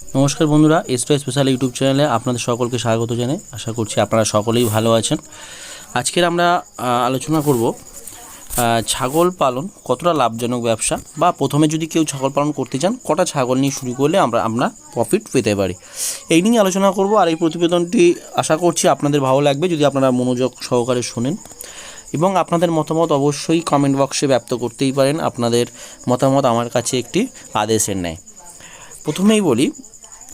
নমস্কার বন্ধুরা এসটা special YouTube চ্যানেলে আপনাদের সকলকে স্বাগত জানাই। আশা করছি আপনারা সকলেই ভালো আছেন। আজকের আমরা আলোচনা করব ছাগল পালন কতটা লাভজনক ব্যবসা বা প্রথমে যদি কেউ ছাগল পালন করতে চান, কটা ছাগল নিয়ে শুরু করলে আমরা আমরা প্রফিট পেতে পারি। এই নিয়ে আলোচনা করব আর এই প্রতিবেদনটি আশা করছি আপনাদের ভালো লাগবে যদি আপনারা মনোযোগ সহকারে শোনেন। এবং আপনাদের মতামত অবশ্যই কমেন্ট বক্সে ব্যক্ত করতেই পারেন। আপনাদের মতামত আমার কাছে একটি আদেশের ন্যায়। প্রথমেই বলি,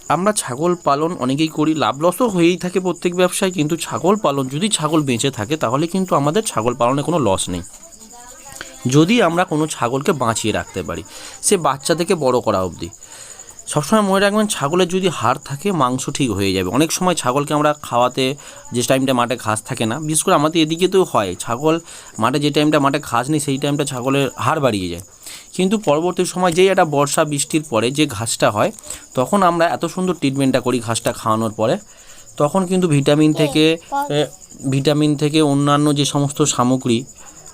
আমরা ছাগল পালন অনেকেই করি, লাভ লসও হয়েই থাকে প্রত্যেক ব্যবসায়, কিন্তু ছাগল পালন, যদি ছাগল বেঁচে থাকে, তাহলে কিন্তু আমাদের ছাগল পালনে কোনো লস নেই। যদি আমরা কোনো ছাগলকে বাঁচিয়ে রাখতে পারি, সে বাচ্চা থেকে বড় করা অবধি। সবসময় মনে রাখবেন, ছাগলের যদি হাড় থাকে, মাংস ঠিক হয়ে যাবে। অনেক সময় ছাগলকে আমরা খাওয়াতে, যে টাইমটা মাঠে ঘাস থাকে না, বিশেষ করে আমাদের এদিকে তো হয়, ছাগল মাঠে যে টাইমটা মাঠে ঘাস নেই, সেই টাইমটা ছাগলের হাড় বাড়িয়ে যায়। কিন্তু পরবর্তী সময় যেই একটা বর্ষা বৃষ্টির পরে যে ঘাসটা হয় তখন আমরা এত সুন্দর ট্রিটমেন্টটা করি ঘাসটা খাওয়ানোর পরে। তখন কিন্তু ভিটামিন থেকে ভিটামিন থেকে অন্যান্য যে সমস্ত সামগ্রী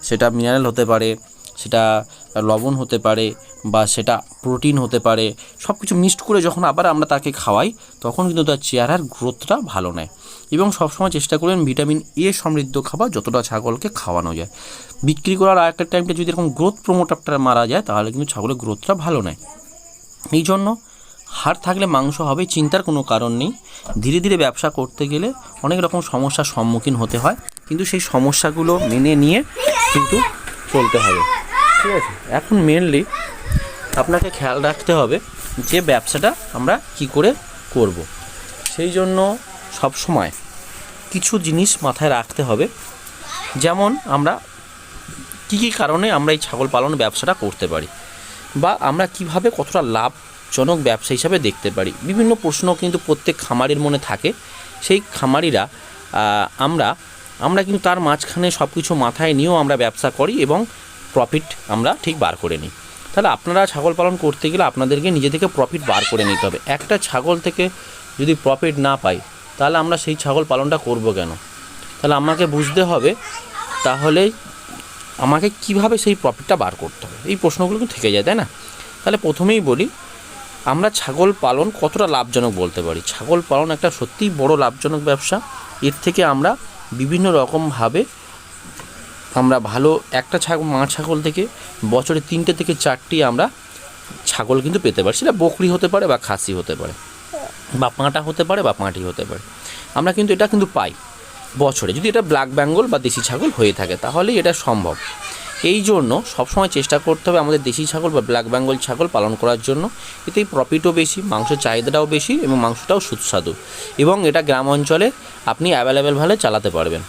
সেটা মিনারেল হতে পারে সেটা লবণ হতে পারে বা সেটা প্রোটিন হতে পারে সব কিছু মিক্সড করে যখন আবার আমরা তাকে খাওয়াই, তখন কিন্তু তার চেহারার গ্রোথটা ভালো নেয়। এবং সবসময় চেষ্টা করবেন ভিটামিন এ সমৃদ্ধ খাবার যতটা ছাগলকে খাওয়ানো যায়। বিক্রি করার আরেকটা টাইমটা যদি এরকম গ্রোথ প্রমোটারটা মারা যায়, তাহলে কিন্তু ছাগলের গ্রোথটা ভালো নেয়। এই জন্য হাড় থাকলে মাংস হবে, চিন্তার কোনো কারণ নেই। ধীরে ধীরে ব্যবসা করতে গেলে অনেক রকম সমস্যার সম্মুখীন হতে হয়, কিন্তু সেই সমস্যাগুলো মেনে নিয়ে কিন্তু চলতে হবে। ঠিক আছে? এখন মেনলি আপনাকে খেয়াল রাখতে হবে যে ব্যবসাটা আমরা কি করে করব। সেই জন্য সব সময় কিছু জিনিস মাথায় রাখতে হবে। যেমন আমরা কী কী কারণে আমরা এই ছাগল পালন ব্যবসাটা করতে পারি বা আমরা কীভাবে কতটা লাভজনক ব্যবসা হিসাবে দেখতে পারি। বিভিন্ন প্রশ্ন কিন্তু প্রত্যেক খামারির মনে থাকে। সেই খামারিরা আমরা আমরা কিন্তু তার মাঝখানে সব কিছু মাথায় নিয়েও আমরা ব্যবসা করি এবং প্রফিট আমরা ঠিক বার করে নিই। তাহলে আপনারা ছাগল পালন করতে গেলে আপনাদেরকে নিজে থেকে প্রফিট বার করে নিতে হবে। একটা ছাগল থেকে যদি প্রফিট না পাই, তাহলে আমরা সেই ছাগল পালনটা করব কেন? তাহলে আমাকে বুঝতে হবে, তাহলে আমাকে কীভাবে সেই প্রফিটটা বার করতে হবে? এই প্রশ্নগুলো কিন্তু থেকে যায়, তাই না? তাহলে প্রথমেই বলি, আমরা ছাগল পালন কতটা লাভজনক বলতে পারি? ছাগল পালন একটা সত্যিই বড় লাভজনক ব্যবসা। এর থেকে আমরা বিভিন্ন রকমভাবে আমরা ভালো একটা ছাগল মা ছাগল থেকে বছরে তিনটে থেকে চারটি আমরা ছাগল কিন্তু পেতে পারি। সেটা বকরি হতে পারে বা খাসি হতে পারে। বা পাঁটা হতে পারে বা পাঁটি হতে পারে। আমরা কিন্তু এটা কিন্তু পাই বছরে। যদি এটা ব্ল্যাক বেঙ্গল বা দেশি ছাগল হয়ে থাকে, তাহলেই এটা সম্ভব। এই জন্য সবসময় চেষ্টা করতে হবে আমাদের দেশি ছাগল বা ব্ল্যাক বেঙ্গল ছাগল পালন করার জন্য। এতেই প্রফিটও বেশি, মাংসের চাহিদাটাও বেশি এবং মাংসটাও সুস্বাদু। এবং এটা গ্রাম অঞ্চলে আপনি অ্যাভেলেবেল অ্যাভেলেবেলভাবে চালাতে পারবেন।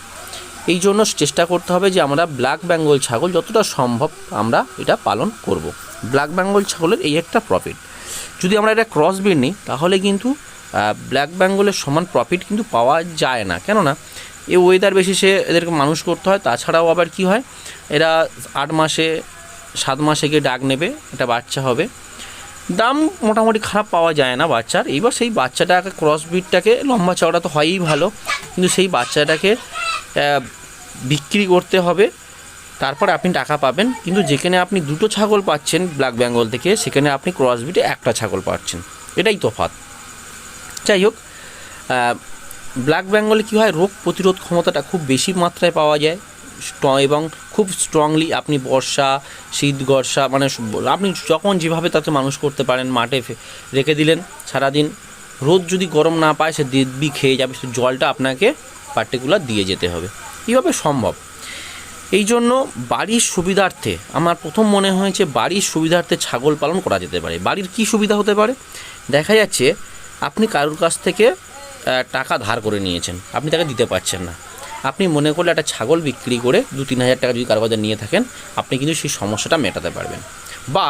এই জন্য চেষ্টা করতে হবে যে আমরা ব্ল্যাক বেঙ্গল ছাগল যতটা সম্ভব আমরা এটা পালন করব। ব্ল্যাক বেঙ্গল ছাগলের এই একটা প্রফিট যদি আমরা এটা ক্রস বিড নিই, তাহলে কিন্তু ব্ল্যাক বেঙ্গলের সমান প্রফিট কিন্তু পাওয়া যায় না। কেননা এ ওয়েদার বেসিসে এদেরকে মানুষ করতে হয়, তাছাড়াও আবার কি হয়, এরা আট মাসে, সাত মাসে গিয়ে ডাক নেবে এটা বাচ্চা হবে। দাম মোটামুটি খারাপ পাওয়া যায় না বাচ্চার। এইবার সেই বাচ্চাটাকে ক্রস বিটটাকে লম্বা চওড়া তো হয়ই ভালো। কিন্তু সেই বাচ্চাটাকে বিক্রি করতে হবে, তারপর আপনি টাকা পাবেন। কিন্তু যেখানে আপনি দুটো ছাগল পাচ্ছেন ব্ল্যাক বেঙ্গল থেকে, সেখানে আপনি ক্রস বিটে একটা ছাগল পাচ্ছেন। এটাই তফাৎ। যাই হোক ব্ল্যাক বেঙ্গলে কী হয়, রোগ প্রতিরোধ ক্ষমতাটা খুব বেশি মাত্রায় পাওয়া যায়। এবং খুব স্ট্রংলি আপনি বর্ষা শীত বর্ষা মানে আপনি যখন যেভাবে তাকে মানুষ করতে পারেন, মাঠে রেখে দিলেন, সারাদিন। রোদ যদি গরম না পায়, সে দিব্যি খেয়ে যাবে শুধু জলটা আপনাকে পার্টিকুলার দিয়ে যেতে হবে। কীভাবে সম্ভব? এই জন্য বাড়ির সুবিধার্থে, আমার প্রথম মনে হয়েছে বাড়ির সুবিধার্থে ছাগল পালন করা যেতে পারে। বাড়ির কি সুবিধা হতে পারে? দেখা যাচ্ছে আপনি কারোর কাছ থেকে টাকা ধার করে নিয়েছেন। আপনি তাকে দিতে পারছেন না। আপনি মনে করলে একটা ছাগল বিক্রি করে দু তিন হাজার টাকা যদি কারও নিয়ে থাকেন, আপনি কিন্তু সেই সমস্যাটা মেটাতে পারবেন। বা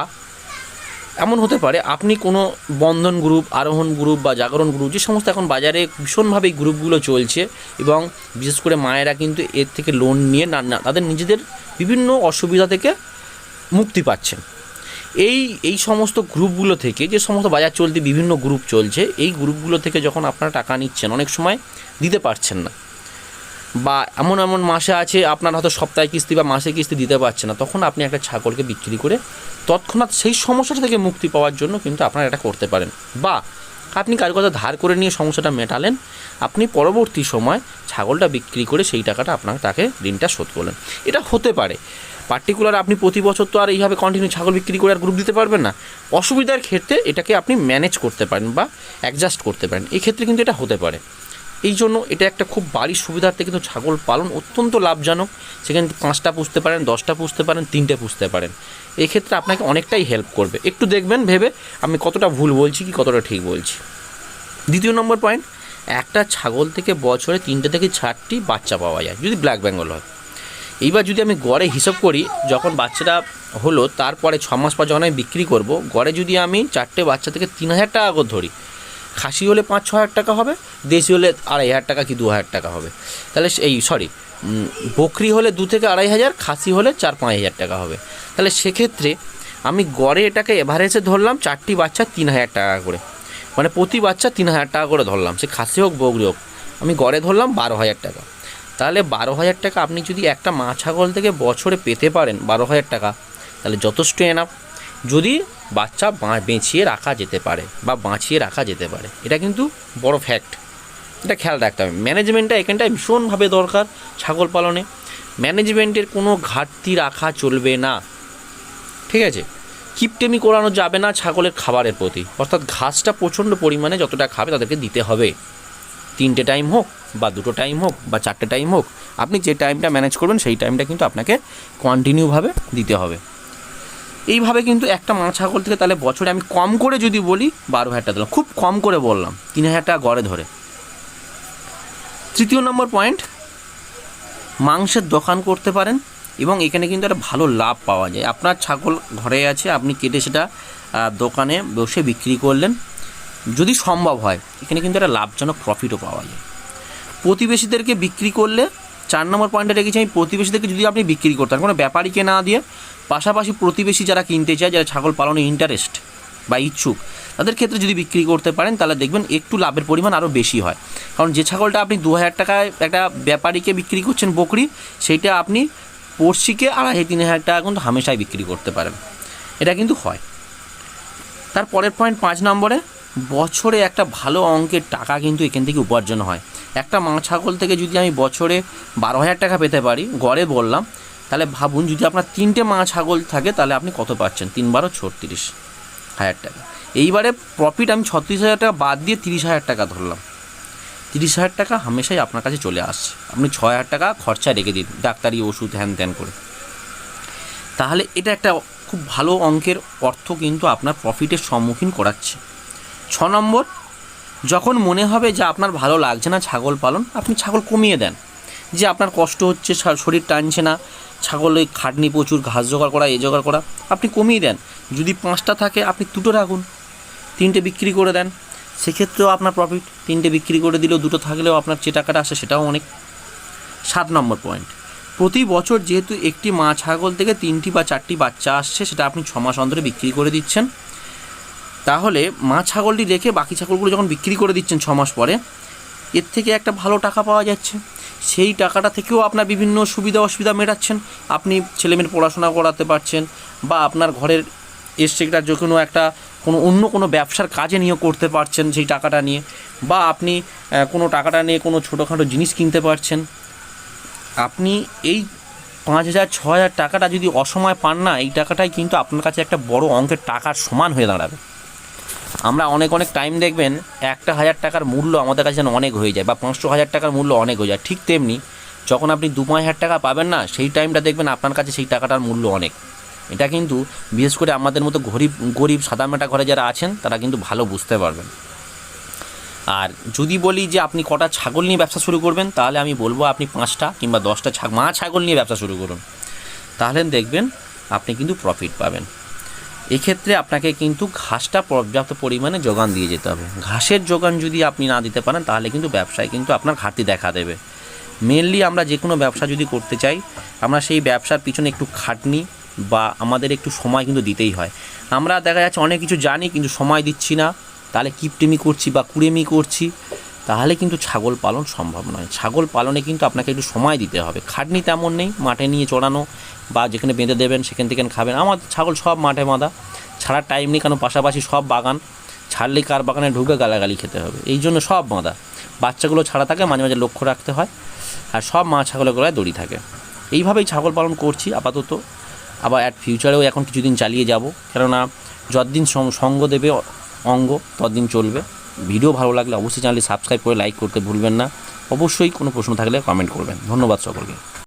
এমন হতে পারে, আপনি কোনো বন্ধন গ্রুপ আরোহণ গ্রুপ বা জাগরণ গ্রুপ যে সমস্ত এখন বাজারে ভীষণভাবে এই গ্রুপগুলো চলছে এবং বিশেষ করে মায়েরা কিন্তু এর থেকে লোন নিয়ে না না, তাদের নিজেদের বিভিন্ন অসুবিধা থেকে মুক্তি পাচ্ছেন। এই এই সমস্ত গ্রুপগুলো থেকে যে সমস্ত বাজার চলতি বিভিন্ন গ্রুপ চলছে, এই গ্রুপগুলো থেকে যখন আপনারা টাকা নিচ্ছেন, অনেক সময় দিতে পারছেন না। বা এমন এমন মাসে আছে, আপনার হয়তো সপ্তাহে কিস্তি বা মাসে কিস্তি দিতে পারছে না, তখন আপনি একটা ছাগলকে বিক্রি করে তৎক্ষণাৎ সেই সমস্যাটা থেকে মুক্তি পাওয়ার জন্য কিন্তু আপনারা এটা করতে পারেন। বা আপনি কারও কথা ধার করে নিয়ে সমস্যাটা মেটালেন, আপনি পরবর্তী সময় ছাগলটা বিক্রি করে সেই টাকাটা আপনার তাকে ঋণটা শোধ করলেন। এটা হতে পারে। পার্টিকুলার আপনি প্রতি বছর তো আর এইভাবে কন্টিনিউ ছাগল বিক্রি করে আর গ্রুপ দিতে পারবেন না। অসুবিধার ক্ষেত্রে এটাকে আপনি ম্যানেজ করতে পারেন বা অ্যাডজাস্ট করতে পারেন। এক্ষেত্রে কিন্তু এটা হতে পারে। এই জন্য এটা একটা খুব বাড়ির সুবিধার্থে কিন্তু ছাগল পালন অত্যন্ত লাভজনক। সেখানে পাঁচটা পুষতে পারেন, দশটা পুষতে পারেন, তিনটে পুষতে পারেন। এই ক্ষেত্রে আপনাকে অনেকটাই হেল্প করবে। একটু দেখবেন, ভেবে আমি কতটা ভুল বলছি কি কতটা ঠিক বলছি। দ্বিতীয় নম্বর পয়েন্ট একটা ছাগল থেকে বছরে তিনটে থেকে চারটি বাচ্চা পাওয়া যায়, যদি ব্ল্যাক বেঙ্গল হয়। এইবার যদি আমি গড়ে হিসাব করি, যখন বাচ্চাটা হলো, তারপরে ছ মাস পর যখন আমি বিক্রি করব, গড়ে যদি আমি চারটে বাচ্চা থেকে তিন হাজার টাকা করে ধরি খাসি হলে পাঁচ ছ হাজার টাকা হবে, দেশি হলে আড়াই হাজার টাকা কি দু হাজার টাকা হবে। তাহলে এই সরি বকরি হলে দু থেকে আড়াই হাজার, খাসি হলে চার, পাঁচ হাজার টাকা হবে। তাহলে সেক্ষেত্রে আমি গড়ে এটাকে এভারেজে ধরলাম, চারটি বাচ্চা তিন হাজার টাকা করে। মানে প্রতি বাচ্চা তিন হাজার টাকা করে ধরলাম, সে খাসি হোক, বকরি হোক। আমি গড়ে ধরলাম বারো হাজার টাকা। তাহলে বারো হাজার টাকা আপনি যদি একটা মা ছাগল থেকে বছরে পেতে পারেন, বারো হাজার টাকা, তাহলে যথেষ্ট এনাফ যদি বাচ্চা বেঁচিয়ে রাখা যেতে পারে বা বাঁচিয়ে রাখা যেতে পারে। এটা কিন্তু বড় ফ্যাক্ট এটা খেয়াল রাখতে হবে। ম্যানেজমেন্টটা এখানটায় ভীষণভাবে দরকার ছাগল পালনে। ম্যানেজমেন্টের কোনো ঘাটতি রাখা চলবে না। ঠিক আছে? কিপটেমি করানো যাবে না ছাগলের খাবারের প্রতি। অর্থাৎ ঘাসটা প্রচণ্ড পরিমাণে যতটা খাবে তাদেরকে দিতে হবে। তিনটে টাইম হোক বা দুটো টাইম হোক বা চারটে টাইম হোক, আপনি যে টাইমটা ম্যানেজ করবেন সেই টাইমটা কিন্তু আপনাকে কন্টিনিউভাবে দিতে হবে। এইভাবে কিন্তু একটা মা ছাগল থেকে তাহলে বছরে আমি কম করে যদি বলি বারো হাজার টাকা দিলাম। খুব কম করে বললাম, তিন হাজার টাকা গড়ে ধরে। তৃতীয় নম্বর পয়েন্ট মাংসের দোকান করতে পারেন এবং এখানে কিন্তু একটা ভালো লাভ পাওয়া যায়। আপনার ছাগল ঘরে আছে, আপনি কেটে সেটা দোকানে বসে বিক্রি করলেন। যদি সম্ভব হয়, এখানে কিন্তু একটা লাভজনক প্রফিটও পাওয়া যায়। প্রতিবেশীদেরকে বিক্রি করলে চার নম্বর পয়েন্টে রেখেছি আমি প্রতিবেশীদেরকে যদি আপনি বিক্রি করতেন কোনো ব্যাপারীকে না দিয়ে, পাশাপাশি প্রতিবেশী যারা কিনতে চায়, যারা ছাগল পালনে ইন্টারেস্ট বা ইচ্ছুক, তাদের ক্ষেত্রে যদি বিক্রি করতে পারেন, তাহলে দেখবেন একটু লাভের পরিমাণ আরও বেশি হয়। কারণ যে ছাগলটা আপনি দু হাজার টাকায় একটা ব্যাপারীকে বিক্রি করছেন, বকরি সেইটা আপনি পড়শিকে আড়াই, তিন হাজার টাকা কিন্তু হামেশাই বিক্রি করতে পারেন। এটা কিন্তু হয়। তার পরের পয়েন্ট পাঁচ নম্বরে, বছরে একটা ভালো অঙ্কের টাকা কিন্তু এখান থেকে উপার্জন হয়। একটা মা ছাগল থেকে যদি আমি বছরে বারো হাজার টাকা পেতে পারি, গড়ে বললাম, তাহলে ভাবুন যদি আপনার তিনটে মা ছাগল থাকে, তাহলে আপনি কত পাচ্ছেন? তিন বারো ছত্রিশ হাজার টাকা। এইবারে প্রফিট আমি ছত্রিশ হাজার টাকা বাদ দিয়ে তিরিশ হাজার টাকা ধরলাম। তিরিশ হাজার টাকা হামেশাই আপনার কাছে চলে আসছে। আপনি ছ হাজার টাকা খরচা রেখে দিন, ডাক্তারি, ওষুধ হ্যান ত্যান করে। তাহলে এটা একটা খুব ভালো অঙ্কের অর্থ কিন্তু আপনার প্রফিটের সম্মুখীন করাচ্ছে। ছ নম্বর যখন মনে হবে যে আপনার ভালো লাগছে না ছাগল পালন, আপনি ছাগল কমিয়ে দেন। যে আপনার কষ্ট হচ্ছে শরীর টানছে না, ছাগল ওই খাটনি প্রচুর ঘাস জোগাড় করা, এ জোগাড় করা, আপনি কমিয়ে দেন। যদি পাঁচটা থাকে, আপনি দুটো রাখুন, তিনটে বিক্রি করে দেন। সেক্ষেত্রেও আপনার প্রফিট তিনটে বিক্রি করে দিলেও দুটো থাকলেও আপনার যে টাকাটা আসে সেটাও অনেক। সাত নম্বর পয়েন্ট প্রতি বছর যেহেতু একটি মা ছাগল থেকে তিনটি বা চারটি বাচ্চা আসছে, সেটা আপনি ছ মাস অন্তরে বিক্রি করে দিচ্ছেন। তাহলে মা ছাগলটি রেখে বাকি ছাগলগুলো যখন বিক্রি করে দিচ্ছেন ছ মাস পরে, এর থেকে একটা ভালো টাকা পাওয়া যাচ্ছে। সেই টাকাটা থেকেও আপনার বিভিন্ন সুবিধা অসুবিধা মেটাচ্ছেন। আপনি ছেলেমেয়ের পড়াশোনা করাতে পারছেন বা আপনার ঘরের এসছেটা যে কোনো একটা, কোনো অন্য কোনো ব্যবসার কাজে নিয়ে করতে পারছেন সেই টাকাটা নিয়ে বা আপনি কোনো টাকাটা নিয়ে কোনো ছোটোখাটো জিনিস কিনতে পারছেন। আপনি এই পাঁচ হাজার, ছ হাজার টাকাটা যদি অসময় পান না, এই টাকাটাই কিন্তু আপনার কাছে একটা বড় অঙ্কের টাকার সমান হয়ে দাঁড়াবে। আমরা অনেক অনেক টাইম দেখবেন, একটা হাজার টাকার মূল্য আমাদের কাছে যেন অনেক হয়ে যায় বা পাঁচশো হাজার টাকার মূল্য অনেক হয়ে যায়, ঠিক তেমনি যখন আপনি দু পাঁচ হাজার টাকা পাবেন না, সেই টাইমটা দেখবেন আপনার কাছে সেই টাকাটার মূল্য অনেক। এটা কিন্তু বিশেষ করে আমাদের মতো গরিব গরিব সাদামেটা ঘরে যারা আছেন, তারা কিন্তু ভালো বুঝতে পারবেন। আর যদি বলি যে আপনি কটা ছাগল নিয়ে ব্যবসা শুরু করবেন, তাহলে আমি বলব আপনি পাঁচটা কিংবা দশটা মা ছাগল নিয়ে ব্যবসা শুরু করুন। তাহলে দেখবেন আপনি কিন্তু প্রফিট পাবেন। এক্ষেত্রে আপনাকে কিন্তু ঘাসটা পর্যাপ্ত পরিমাণে যোগান দিয়ে যেতে হবে। ঘাসের যোগান যদি আপনি না দিতে পারেন, তাহলে কিন্তু ব্যবসায় কিন্তু আপনার ঘাটতি দেখা দেবে। মেনলি আমরা যে কোনো ব্যবসা যদি করতে চাই, আমরা সেই ব্যবসার পিছনে একটু খাটনি বা আমাদের একটু সময় কিন্তু দিতেই হয়। আমরা দেখা যাচ্ছে অনেক কিছু জানি, কিন্তু সময় দিচ্ছি না। তাহলে কিপটেমি করছি বা কুড়েমি করছি। তাহলে কিন্তু ছাগল পালন সম্ভব নয়। ছাগল পালনে কিন্তু আপনাকে একটু সময় দিতে হবে। খাটনি তেমন নেই, মাঠে নিয়ে চড়ানো বা যেখানে বেঁধে দেবেন সেখান থেকে খাবেন। আমার ছাগল সব মাঠে বাঁধা, ছাড়ার টাইম নেই, কারণ পাশাপাশি সব বাগান। ছাড়লে কার বাগানে ঢুকে গালাগালি খেতে হবে? এই জন্য সব বাঁধা। বাচ্চাগুলো ছাড়া থাকে, মাঝে মাঝে লক্ষ্য রাখতে হয়। আর সব মা ছাগলের গলায় দড়ি থাকে। এইভাবেই ছাগল পালন করছি আপাতত। আবার অ্যাট ফিউচারেও এখন কিছুদিন চালিয়ে যাব। কেননা যতদিন সঙ্গ দেবে অঙ্গ, ততদিন চলবে। ভিডিও ভালো লাগলে অবশ্যই চ্যানেলটি সাবস্ক্রাইব করে লাইক করতে ভুলবেন না। অবশ্যই কোনো প্রশ্ন থাকলে কমেন্ট করবেন। ধন্যবাদ সকলকে।